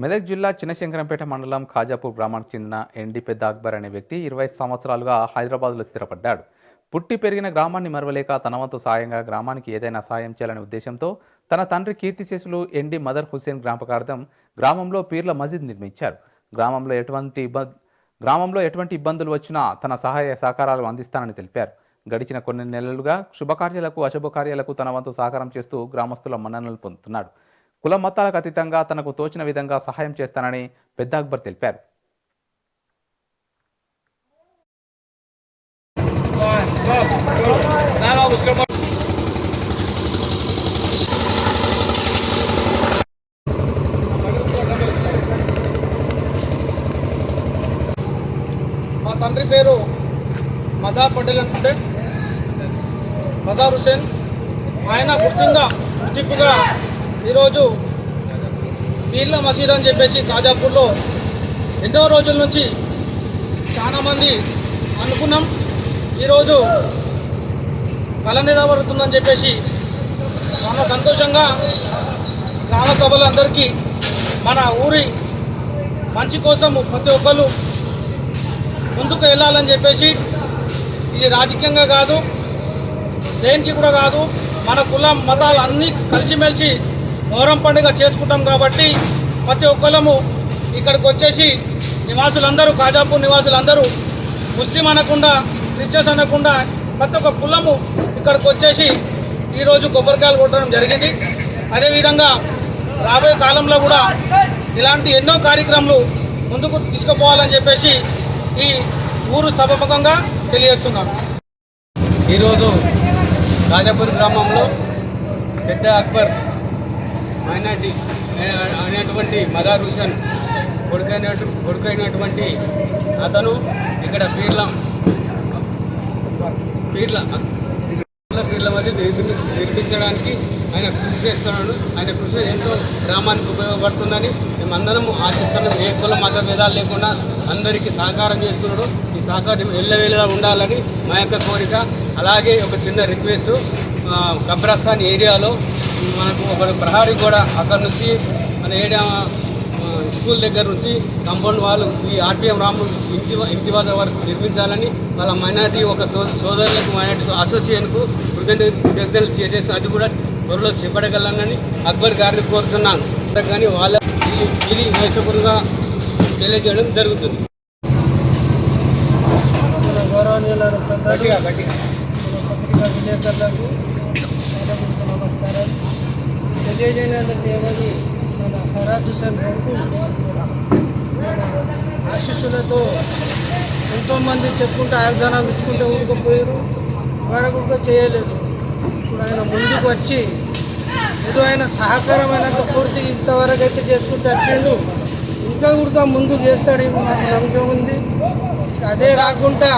మెదక్ జిల్లా చిన్నశంకరంపేట మండలం ఖాజాపూర్ గ్రామానికి చెందిన ఎండి పెద్ద అక్బర్ అనే వ్యక్తి ఇరవై సంవత్సరాలుగా హైదరాబాద్లో స్థిరపడ్డాడు. పుట్టి పెరిగిన గ్రామాన్ని మరవలేక తన వంతు సాయంగా గ్రామానికి ఏదైనా సాయం చేయాలనే ఉద్దేశంతో తన తండ్రి కీర్తిశేషులు ఎండి మదర్ హుస్సేన్ జ్ఞాపకార్థం గ్రామంలో పీర్ల మసీద్ నిర్మించారు. గ్రామంలో ఎటువంటి గ్రామంలో ఎటువంటి ఇబ్బందులు వచ్చినా తన సహాయ సహకారాలు అందిస్తానని తెలిపారు. గడిచిన కొన్ని నెలలుగా శుభకార్యాలకు అశుభకార్యాలకు తన వంతు సహకారం చేస్తూ గ్రామస్తుల మన్ననలు పొందుతున్నాడు. కుల మతాలకు అతీతంగా తనకు తోచిన విధంగా సహాయం చేస్తానని పెద్ద అక్బర్ తెలిపారు. మా తండ్రి పేరు మదా పటేల్ అనుకుంటే. మదార్ హుసేన్ ఆయన గుర్తింగా గుర్తింపుగా ఈరోజు పీర్ల మసీద్ అని చెప్పేసి కాజాపూర్లో ఎన్నో రోజుల నుంచి చాలామంది అనుకున్నాం. ఈరోజు కళ నిలబడుతుందని చెప్పేసి చాలా సంతోషంగా గ్రామ సభలందరికీ మన ఊరి మంచి కోసం ప్రతి ఒక్కరు ముందుకు వెళ్ళాలని చెప్పేసి ఇది రాజకీయంగా కాదు దేనికి కూడా కాదు మన కులం మతాలు అన్నీ కలిసిమెలిసి మొహరం పండుగ చేసుకుంటాం కాబట్టి ప్రతి ఒక్కరము ఇక్కడికి వచ్చేసి నివాసులందరూ కాజాపూర్ నివాసులందరూ ముస్లిం అనకుండా క్రిస్టియన్స్ అనకుండా ప్రతి ఒక్క కులము ఇక్కడికి వచ్చేసి ఈరోజు కొబ్బరికాయలు కొట్టడం జరిగింది. అదేవిధంగా రాబోయే కాలంలో కూడా ఇలాంటి ఎన్నో కార్యక్రమాలు ముందుకు తీసుకుపోవాలని చెప్పేసి ఈ ఊరు సభముఖంగా తెలియజేస్తున్నాను. ఈరోజు రాజాపూర్ గ్రామంలో పెద్ద అక్బర్ మైనార్టీ అనేటువంటి మదార్ హుసేన్ కొడుకైన కొడుకైనటువంటి అతను ఇక్కడ పీర్ల పీర్ల పీర్ల మధ్య నిర్మించడానికి ఆయన కృషి చేస్తున్నాడు. ఆయన కృషి ఎంతో గ్రామానికి ఉపయోగపడుతుందని మేమందరం ఆశిస్తున్నాం. ఏ కుల మత భేదాలు లేకుండా అందరికీ సహకారం చేస్తున్నాడు. ఈ సహకారం ఎల్లవేళలా ఉండాలని మా యొక్క కోరిక. అలాగే ఒక చిన్న రిక్వెస్ట్ కబ్రస్థాన్ ఏరియాలో మనకు ఒక ప్రహారీ కూడా అక్కడ నుంచి మన ఆ, స్కూల్ దగ్గర నుంచి కాంపౌండ్ వాళ్ళు ఈ ఆర్పిఎం రాము ఇంటి ఇంటి వద్ద వరకు నిర్మించాలని వాళ్ళ మైనార్టీ ఒక సో సోదరులకు మైనార్టీ అసోసియేషన్కు కృతజ్ఞతలు చేసేసి అది కూడా త్వరలో చేపట్టగలనని అక్బర్ గారిని కోరుతున్నాను. కానీ వాళ్ళ ఇది నేర్చుకుగా తెలియజేయడం జరుగుతుంది. గౌరవనీయులను పత్రికా విలేకరులకు నమస్కారం తెలియజేయడానికి మన ఫరాద్ హుసేన్ ఆశీస్సులతో ఎంతోమంది చెప్పుకుంటూ ఆగ్దానం ఇచ్చుకుంటే ఊరుకుపోయారు వరకు చేయలేదు. ఇప్పుడు ఆయన ముందుకు వచ్చి ఏదో ఆయన సహకారమైన పూర్తి ఇంతవరకు అయితే చేసుకుంటూ వచ్చిండు. ఇంకా కూడా ముందు చేస్తాడేమో నాకు నమ్మకం ఉంది. అదే కాకుండా